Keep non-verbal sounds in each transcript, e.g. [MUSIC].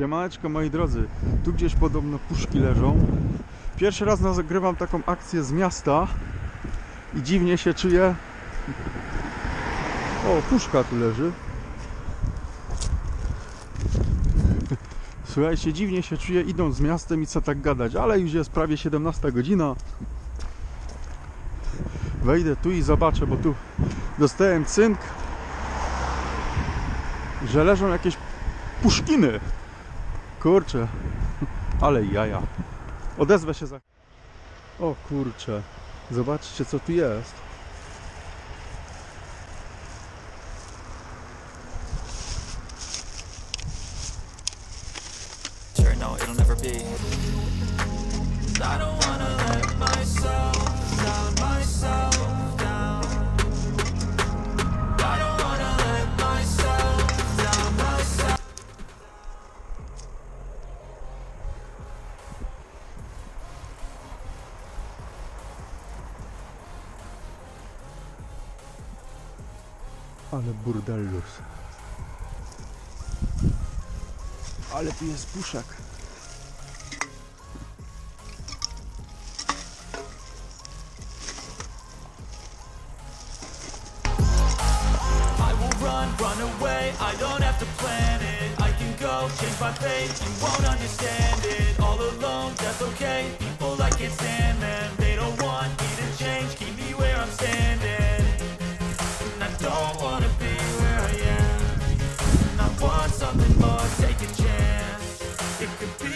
Siemaneczko moi drodzy, tu gdzieś podobno puszki leżą. Pierwszy raz nagrywam taką akcję z miasta i dziwnie się czuję. O, puszka tu leży. Słuchajcie, dziwnie się czuję idąc z miastem i co tak gadać, ale już jest prawie 17 godzina. Wejdę tu i zobaczę, bo tu dostałem cynk, że leżą jakieś puszkiny. Kurczę, ale jaja. Odezwę się za. O kurczę, zobaczcie co tu jest. Ale burdellus. Ale tu jest puszek. Run, run away. I don't have to plan it. I can go change my fate. You won't understand it. All alone, that's okay. People I can't stand it continues.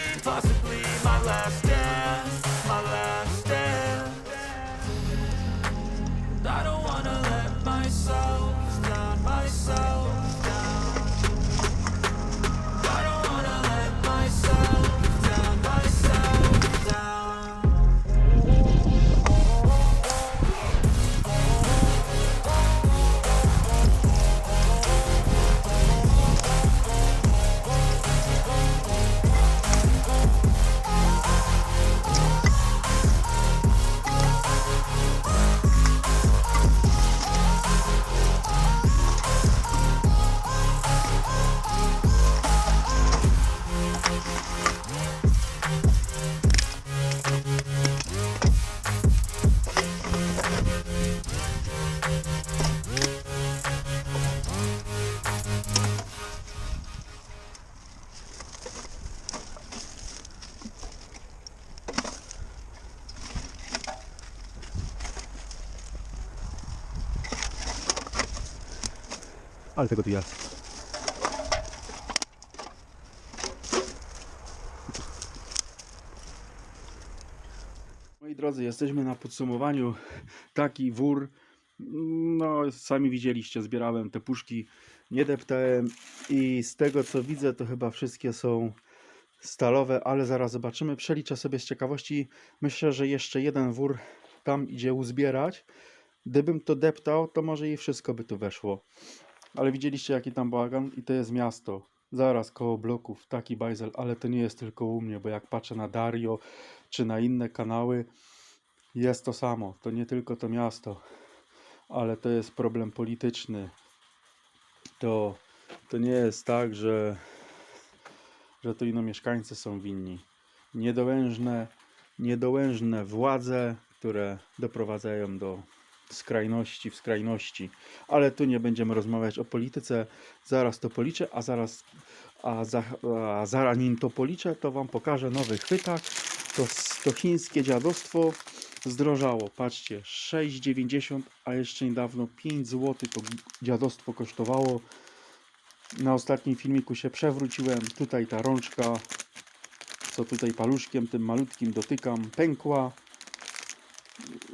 Ale tego tu. Moi drodzy, jesteśmy na podsumowaniu. Taki wór. No, sami widzieliście, zbierałem te puszki, nie deptałem i z tego co widzę, to chyba wszystkie są stalowe, ale zaraz zobaczymy. Przeliczę sobie z ciekawości. Myślę, że jeszcze jeden wór tam idzie uzbierać. Gdybym to deptał, to może i wszystko by tu weszło. Ale widzieliście jaki tam bałagan i to jest miasto. Zaraz koło bloków, taki bajzel, ale to nie jest tylko u mnie, bo jak patrzę na Dario czy na inne kanały, jest to samo. To nie tylko to miasto, ale to jest problem polityczny. To, to nie jest tak, że, że to ino mieszkańcy są winni. Niedołężne, niedołężne władze, które doprowadzają do skrajności w skrajności. Ale tu nie będziemy rozmawiać o polityce. Zaraz to policzę, a zaraz, a, za, a zanim to policzę, to Wam pokażę nowy chwytak. To, to chińskie dziadostwo zdrożało. Patrzcie, 6,90, a jeszcze niedawno 5 zł to dziadostwo kosztowało. Na ostatnim filmiku się przewróciłem. Tutaj ta rączka, co tutaj paluszkiem tym malutkim dotykam, pękła.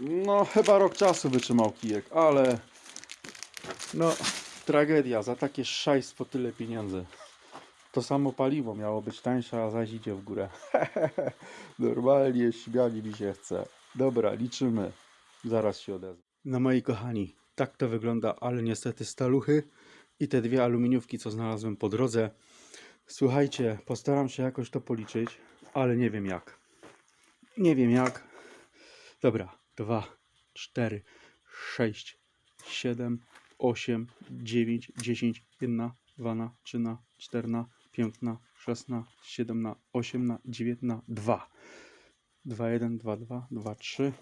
No, chyba rok czasu wytrzymał kijek, ale no, tragedia, za takie szajstwo tyle pieniędzy. To samo paliwo miało być tańsze, a zaś idzie w górę. [LAUGHS] Normalnie śmiali mi się chce. Dobra, liczymy. Zaraz się odezwę. No moi kochani, tak to wygląda, ale niestety staluchy i te dwie aluminiówki, co znalazłem po drodze. Słuchajcie, postaram się jakoś to policzyć, ale nie wiem jak. Nie wiem jak. Dobra, dwa, cztery, sześć, siedem, osiem, dziewięć, dziesięć, jedna, dwana, trzyna, czterna, piętna, szesna, siedemna, osiemna, dziewiętna, dwa. Dwa, jeden, dwa, dwa, dwa, trzy,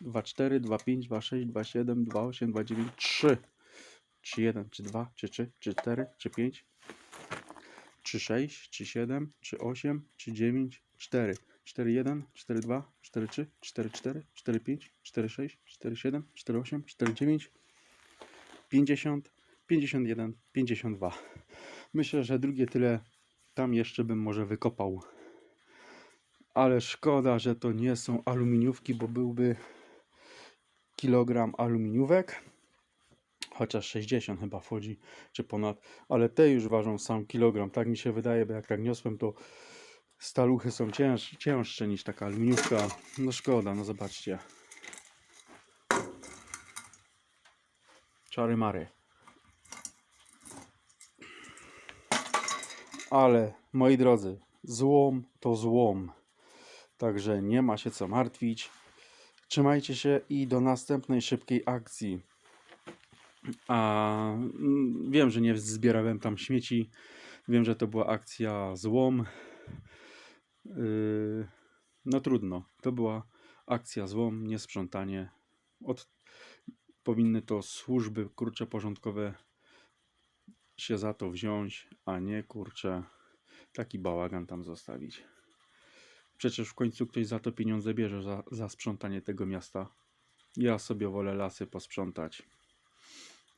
dwa, cztery, dwa, pięć, dwa, sześć, dwa, siedem, dwa, osiem, dwa, dziewięć, trzy. Czy jeden, czy dwa, czy trzy, czy cztery, czy pięć, czy sześć, czy siedem, czy osiem, czy dziewięć, cztery. 4-1, 4-2, 4-3, 4-4, 4-5, 4-6, 4-7, 4-8, 4-9, 50, 51, 52. Myślę, że drugie tyle tam jeszcze bym może wykopał. Ale szkoda, że to nie są aluminiówki, bo byłby kilogram aluminiówek. Chociaż 60 chyba wchodzi, czy ponad. Ale te już ważą sam kilogram. Tak mi się wydaje, bo jak tak niosłem, to staluchy są cięż, cięższe niż taka aluminiówka. No szkoda, no zobaczcie. Czary mary. Ale moi drodzy, złom to złom. Także nie ma się co martwić. Trzymajcie się i do następnej szybkiej akcji. A mm, wiem, że nie zbierałem tam śmieci. Wiem, że to była akcja złom. Yy, no trudno. To była akcja złom, niesprzątanie. Od, powinny to służby kurcze porządkowe się za to wziąć, a nie kurczę taki bałagan tam zostawić. Przecież w końcu ktoś za to pieniądze bierze, za, za sprzątanie tego miasta. Ja sobie wolę lasy posprzątać.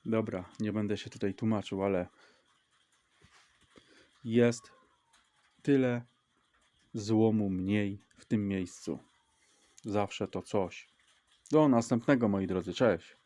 Dobra, nie będę się tutaj tłumaczył, ale jest tyle złomu mniej w tym miejscu. Zawsze to coś. Do następnego, moi drodzy. Cześć.